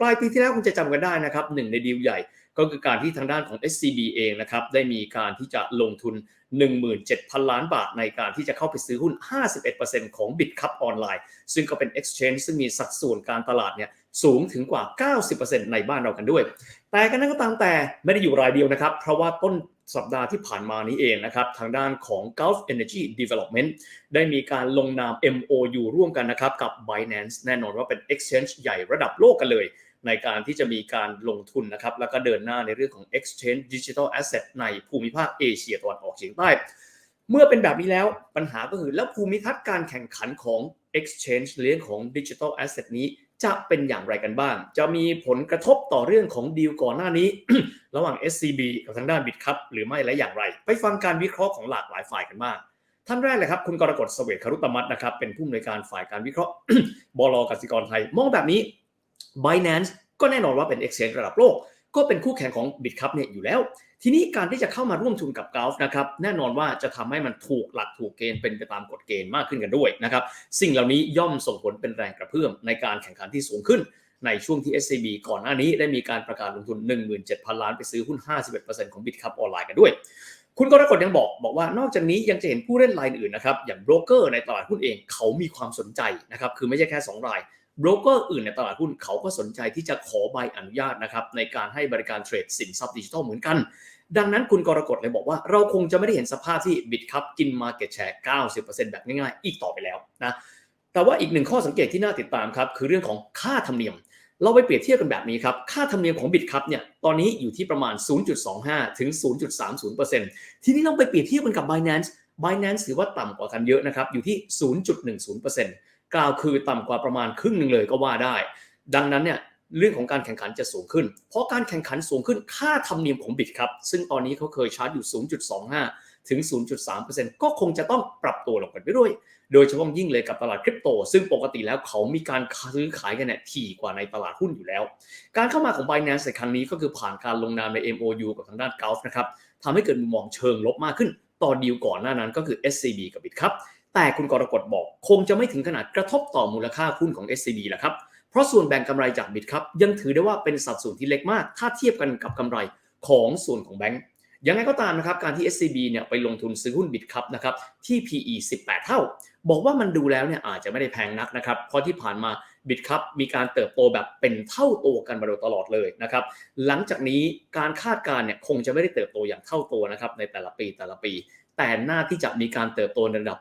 ปลายปีที่แล้วคุณจะจำกันได้นะครับหนึ่งในดีลใหญ่ก็คือการที่ทางด้านของ SCB เองนะครับได้มีการที่จะลงทุน 17,000 ล้านบาทในการที่จะเข้าไปซื้อหุ้น 51%ของ BitCup ออนไลน์ซึ่งก็เป็น Exchange ซึ่งมีสัดส่วนการตลาดเนี่ย สูงถึงกว่า 90%ในบ้านเรากันด้วย แต่กันนั้นก็ตามแต่ไม่ได้อยู่รายเดียวนะครับ เพราะว่าต้นสัปดาห์ที่ผ่านมานี้เองนะครับ ทางด้านของ Gulf Energy Development ได้มีการลงนาม MOU ร่วมกันนะครับ กับ Binance แน่นอนว่าเป็น Exchange ใหญ่ระดับโลกกันเลย ในการที่จะมีการลงทุนนะครับ แล้วก็เดินหน้าในเรื่องของ Exchange Digital Asset ในภูมิภาคเอเชียตะวันออกเฉียงใต้ เมื่อเป็นแบบนี้แล้วปัญหาก็คือแล้วภูมิทัศน์การแข่งขันของ Exchange เรื่องของ Digital Asset นี้ จะเป็นอย่างไรกันบ้าง จะมีผลกระทบต่อเรื่องของดีลก่อนหน้านี้ ระหว่าง SCB กับทางด้านบิตครับหรือไม่และอย่างไร ไปฟังการวิเคราะห์ของหลากหลายฝ่ายกันบ้างท่านแรกเลยครับคุณกรกฎเสเวทคารุตมัตนะครับเป็นผู้อำนวยการฝ่ายการวิเคราะห์บลกสิกรไทย มองแบบนี้ Binance ก็แน่นอนว่าเป็น Exchange ระดับโลก ก็เป็นคู่แข่งของ BitCup เนี่ยอยู่แล้ว ทีนี้การที่จะเข้ามาร่วมทุนกับ Gulf นะครับแน่นอนว่าจะทำให้มันถูกหลักถูกเกณฑ์เป็นไปตามกฎเกณฑ์มากขึ้นกันด้วยนะครับสิ่งเหล่านี้ย่อมส่งผลเป็นแรงกระเพื่อมในการแข่งขันที่สูงขึ้นในช่วงที่ SCB ก่อนหน้านี้ได้มีการประกาศลงทุน 17,000 ล้านไปซื้อหุ้น 51%ของ BitCup ออนไลน์กันด้วย คุณกรกฎยังบอกบอกว่านอกจากนี้ยังจะเห็นผู้เล่นรายอื่นนะครับ อย่างโบรกเกอร์ในตลาดหุ้นเองเขามีความสนใจนะครับ คือไม่ใช่แค่ 2 ราย โบรกเกอร์อื่นในตลาดหุ้นเขาก็สนใจที่จะขอใบอนุญาตนะครับในการให้บริการเทรดสินทรัพย์ดิจิทัลเหมือนกัน ดังนั้นคุณกรกฎเลยบอกว่าเราคงจะไม่ได้เห็นสภาพที่ BitCup กิน Market Share 90%แบบง่ายๆ อีกต่อไปแล้วนะแต่ว่าอีกหนึ่งข้อสังเกตที่น่าติดตามครับคือเรื่องของค่าธรรมเนียม เราไปเปรียบเทียบกันแบบนี้ครับค่าธรรมเนียมของ BitCup เนี่ยตอนนี้อยู่ที่ประมาณ 0.25 ถึง 0.30%ทีนี้เราไปเปรียบเทียบกันกับ Binance Binance ถือว่าต่ำกว่ากันเยอะนะครับอยู่ที่ 0.10% กล่าวคือต่ำกว่าประมาณครึ่งหนึ่งเลยก็ว่าได้ ดังนั้นเนี่ยเรื่องของการแข่งขันจะสูงขึ้น เพราะการแข่งขันสูงขึ้นค่าธรรมเนียมของบิตครับ ซึ่งตอนนี้เขาเคยชาร์จอยู่ 0.25 ถึง 0.3%ก็คงจะต้องปรับตัวลงกันไปด้วย โดยเฉพาะยิ่งเลยกับตลาดคริปโต ซึ่งปกติแล้วเขามีการซื้อขายกันเนี่ยถี่กว่าในตลาดหุ้นอยู่แล้ว การเข้ามาของ Binance ในครั้งนี้ก็คือผ่านการลงนามใน MOU กับทางด้าน Gulf นะครับทำให้เกิดมุมมองเชิงลบมากขึ้นต่อดีลก่อนหน้านั้นก็คือ SCB กับ Bit ครับ แต่คุณกรกฎบอก คงจะไม่ถึงขนาดกระทบต่อมูลค่าหุ้นของ SCB แหละครับ เพราะส่วนแบ่งกำไรจาก Bit ครับยังถือได้ว่าเป็นสัดส่วนที่เล็กมาก ถ้าเทียบกันกับกำไรของส่วนของแบงก์ยังไงก็ตามนะครับการที่ SCB เนี่ยไปลงทุนซื้อหุ้น Bit ครับนะครับที่ PE 18 เท่า บอกว่ามันดูแล้วเนี่ยอาจจะไม่ได้แพงนักนะครับเพราะที่ผ่านมาบิตครับมีการเติบโตแบบเป็นเท่าตัวกันมาโดยตลอดเลยนะครับหลังจากนี้การคาดการณ์เนี่ยคงจะไม่ได้เติบโตอย่างเท่าตัวนะครับในแต่ละปีแต่ละปี แต่น่าที่จะมีการเติบโตในระดับ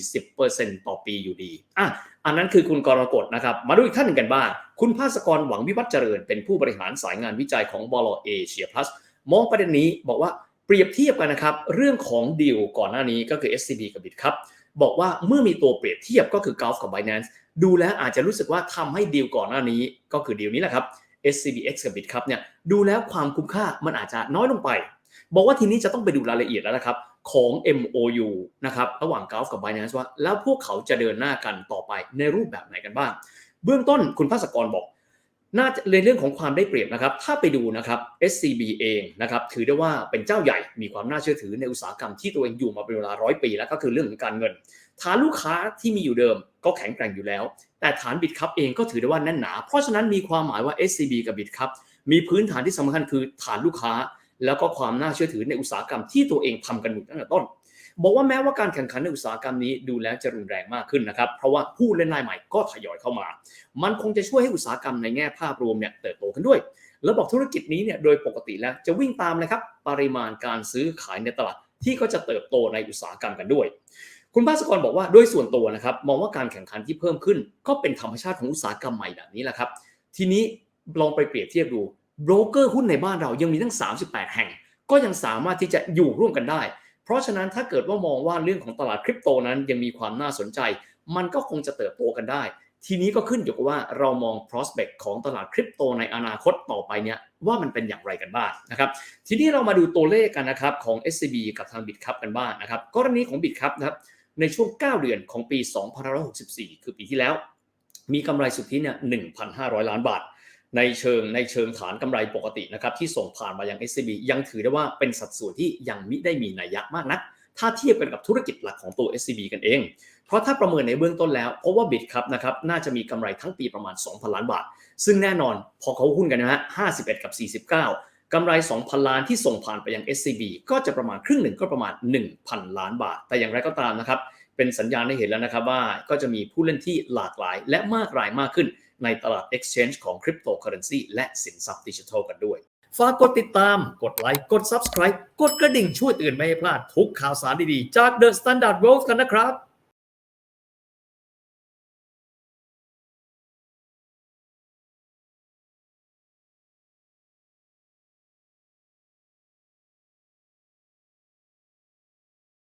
3-40%ต่อปีอยู่ดีอะอันนั้นคือคุณกรกฎนะครับ มาดูอีกท่านหนึ่งกันบ้าง คุณภาสกรหวังวิวัฒน์เจริญ เป็นผู้บริหารสายงานวิจัยของบลเอเชียพลัสมองประเด็นนี้บอกว่าเปรียบเทียบกันนะครับ เรื่องของดีลก่อนหน้านี้ก็คือ SCB กับ Bit ครับ บอกว่าเมื่อมีตัวเปรียบเทียบก็คือ Gulf กับ Binance ดูแล้วอาจจะรู้สึกว่าทำให้ดีลก่อนหน้านี้ก็คือดีลนี้แหละครับ SCBX กับ Bit ครับเนี่ยดูแล้วความคุ้มค่ามันอาจจะน้อยลงไป บอกว่าทีนี้จะต้องไปดูรายละเอียดแล้วนะครับของ MOU นะครับระหว่าง Gulf กับ Binance ว่าแล้วพวกเขาจะเดินหน้ากันต่อไปในรูปแบบไหนกันบ้าง เบื้องต้นคุณภาสกรบอกน่าจะในเรื่องของความได้เปรียบนะครับ ถ้าไปดูนะครับ SCB เองนะครับถือได้ว่าเป็นเจ้าใหญ่มีความน่าเชื่อถือในอุตสาหกรรมที่ตัวเองอยู่มาเป็นเวลาร้อยปี แล้วก็คือเรื่องของการเงิน ฐานลูกค้าที่มีอยู่เดิมก็แข็งแกร่งอยู่แล้ว แต่ฐานบิตคัพเองก็ถือได้ว่าแน่นหนา เพราะฉะนั้นมีความหมายว่า SCB กับบิตคัพมีพื้นฐานที่สำคัญคือฐานลูกค้า แล้วก็ความน่าเชื่อถือในอุตสาหกรรมที่ตัวเองทำกันอยู่ตั้งแต่ต้น บอกว่าแม้ว่าการแข่งขันในอุตสาหกรรมนี้ดูแล้วจะรุนแรงมากขึ้นนะครับ เพราะว่าผู้เล่นรายใหม่ก็ทยอยเข้ามา มันคงจะช่วยให้อุตสาหกรรมในแง่ภาพรวมเนี่ยเติบโตขึ้นด้วย แล้วบอกธุรกิจนี้เนี่ยโดยปกติแล้วจะวิ่งตามเลยครับปริมาณการซื้อขายในตลาดที่ก็จะเติบโตในอุตสาหกรรมกันด้วยคุณภาสกรบอกว่าโดยส่วนตัวนะครับมองว่าการแข่งขันที่เพิ่มขึ้น ก็เป็นธรรมชาติของอุตสาหกรรมใหม่แบบนี้แหละครับ ทีนี้ลองไปเปรียบเทียบดู โบรกเกอร์หุ้นในบ้านเรายังมีทั้ง 38 แห่ง ก็ยังสามารถที่จะอยู่ร่วมกันได้ เพราะฉะนั้นถ้าเกิดว่ามองว่าเรื่องของตลาดคริปโตนั้นยังมีความน่าสนใจ มันก็คงจะเติบโตกันได้ ทีนี้ก็ขึ้นอยู่กับว่าเรามอง prospect ของตลาดคริปโตในอนาคตต่อไปเนี่ยว่ามันเป็นอย่างไรกันบ้างนะครับ ทีนี้เรามาดูตัวเลขกันนะครับของ SCB กับทาง BitCup กันบ้างนะครับ กรณีของ BitCup นะครับในช่วง 9 เดือนของปี 2564 คือปีที่แล้ว มีกำไรสุทธิเนี่ย1,500 ล้านบาท ในเชิงในเชิงฐานกำไรปกตินะครับที่ส่งผ่านมายัง SCB ยังถือได้ว่าเป็นสัดส่วนที่ยังมิได้มีนัยยะมากนัก ถ้าเทียบกันกับธุรกิจหลักของตัว SCB กันเอง เพราะถ้าประเมินในเบื้องต้นแล้วเพราะว่าบิตครับนะครับน่าจะมีกำไรทั้งปีประมาณ 2,000 ล้านบาท ซึ่งแน่นอนพอเขาหุ้นกันนะฮะ51 กับ 49กำไร 2,000 ล้านที่ส่งผ่านไปยัง SCB ก็จะประมาณครึ่งหนึ่งก็ประมาณ 1,000 ล้านบาท แต่อย่างไรก็ตามนะครับเป็นสัญญาณให้เห็นแล้วนะครับว่าก็จะมีผู้เล่นที่หลากหลาย และมากรายมากขึ้น ในตลาด Exchange ของ Cryptocurrency และสินทรัพย์ดิจิทัลกันด้วย ฝากกดติดตาม กดไลค์ กด Subscribe กดกระดิ่งช่วยเตือนไม่ให้พลาดทุกข่าวสารดีๆ จาก The Standard World กันนะครับ